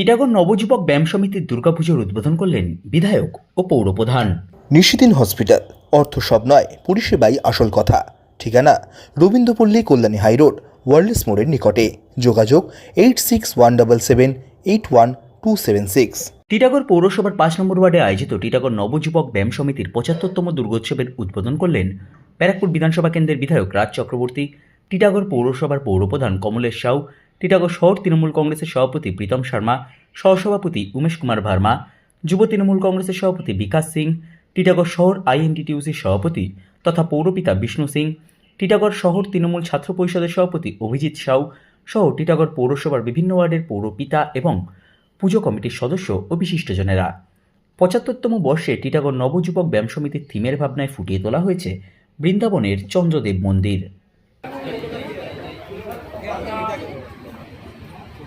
টিটাগড় নবযুবক ব্যায়াম সমিতির দুর্গাপুজোর উদ্বোধন করলেন বিধায়ক ও পৌরপ্রধান। নিশিদিন হসপিটাল অর্থ সব নয় পরিষেবাই আসল কথা। ঠিকানা রবীন্দ্রপল্লী কল্যাণী হাইরোড ওয়ার্ল্ডস মোড়ের নিকটে। যোগাযোগ eight six one double seven eight one two seven six. Titagarh পৌরসভার পাঁচ নম্বর ওয়ার্ডে আয়োজিত টিটাগড় নবযুবক ব্যায়াম সমিতির পঁচাত্তরতম দুর্গোৎসবের উদ্বোধন করলেন ব্যারাকপুর বিধানসভা কেন্দ্রের বিধায়ক রাজ চক্রবর্তী টিটাগড় পৌরসভার পৌরপ্রধান কমলেশ সাউ টিটাগড় শহর তৃণমূল কংগ্রেসের সভাপতি প্রীতম শর্মা, সহসভাপতি উমেশ কুমার ভার্মা, যুব তৃণমূল কংগ্রেসের সভাপতি বিকাশ সিং টিটাগড় শহর আইএনটিটিউসির সভাপতি তথা পৌরপিতা বিষ্ণু সিং টিটাগড় শহর তৃণমূল ছাত্র পরিষদের সভাপতি অভিজিৎ সাউ সহ টিটাগড় পৌরসভার বিভিন্ন ওয়ার্ডের পৌরপিতা এবং পুজো কমিটির সদস্য ও বিশিষ্টজনেরা। পঁচাত্তরতম বর্ষে টিটাগড় নবযুবক ব্যায়াম সমিতির থিমের ভাবনায় ফুটিয়ে তোলা হয়েছে বৃন্দাবনের চন্দ্রদেব মন্দির।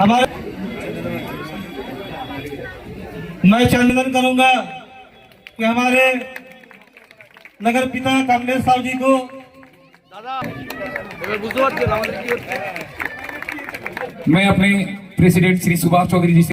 हमारे मैं चंदन करूँगा कि हमारे नगर पिता कमलेश साहु जी को मैं अपने प्रेसिडेंट श्री सुभाष चौधरी जी से।